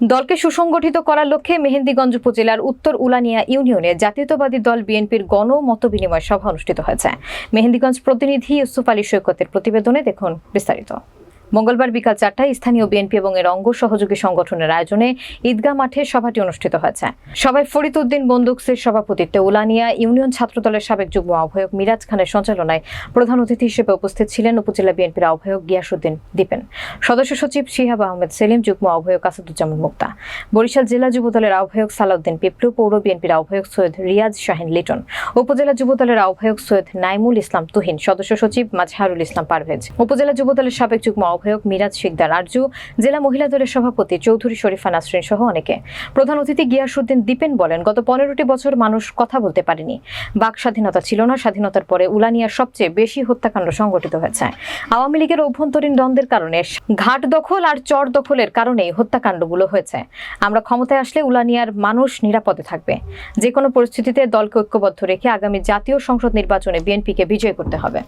দলকে সুসংগঠিত করার লক্ষ্যে মেহেন্দিগঞ্জ উপজেলার উত্তর উলানিয়া ইউনিয়নে জাতীয়তাবাদী দল বিএনপির গণ মত বিনিময় সভা অনুষ্ঠিত হয়েছে। মেহেন্দিগঞ্জ প্রতিনিধি ইউসুফ আলী সৈকতের প্রতিবেদনে দেখুন বিস্তারিত। মঙ্গলবার বিকাল চারটায় স্থানীয় বিএনপি এবং এর অঙ্গ সহযোগী সংগঠনের আয়োজনে ঈদগাহ মাঠে সভাটি অনুষ্ঠিত হয়েছে। সভায় ফরিদ উদ্দিন বন্দুকসের সভাপতিত্বে উলানিয়া ইউনিয়ন ছাত্রদলের সাবেক যুগ্ম আহ্বায়ক মিরাজ খানের সঞ্চালনায় প্রধান অতিথি হিসেবে উপস্থিত ছিলেন উপজেলা বিএনপির আহ্বায়ক গিয়াসুদ্দিন দীপেন। সদস্য সচিব শিহাব আহমেদ সেলিম, যুগ্ম আহ্বায়ক আসাদুজ্জামান মুক্তা। বরিশাল জেলা যুবদলের আহ্বায়ক সালাউদ্দিন পিপলু, পৌর বিএনপির আহ্বায়ক সৈয়দ রিয়াজ শাহিন লিটন, উপজেলা যুবদলের আহ্বায়ক সৈয়দ নাইমুল ইসলাম তুহিন, সদস্য সচিব মাজহারুল ইসলাম পারভেজ। উপজেলা যুবদলের সাবেক যুগ্ম আহ্বায়ক মিরাজ শিকদার। আরজু জেলা মহিলা দলের সভাপতি চৌধুরী শরীফা নাসরিন সহ অনেকে। প্রধান অতিথি গিয়াসুদ্দিন দীপেন বলেন, গত পনেরোটি বছর মানুষ কথা বলতে পারেনি। বাক স্বাধীনতা ছিল না, স্বাধীনতার পরে উলানিয়ার সবচেয়ে বেশি হত্যাকাণ্ড সংঘটিত হয়েছে। আওয়ামী লীগের অভ্যন্তরীণ দ্বন্দ্বের কারণে ঘাট দখল আর চর দখলের কারণেই হত্যাকাণ্ডগুলো হয়েছে। আমরা ক্ষমতায় আসলে উলানিয়ার মানুষ নিরাপদে থাকবে। যে কোনো পরিস্থিতিতে দলকে ঐক্যবদ্ধ রেখে আগামী জাতীয় সংসদ নির্বাচনে বিএনপিকে বিজয় করতে হবে।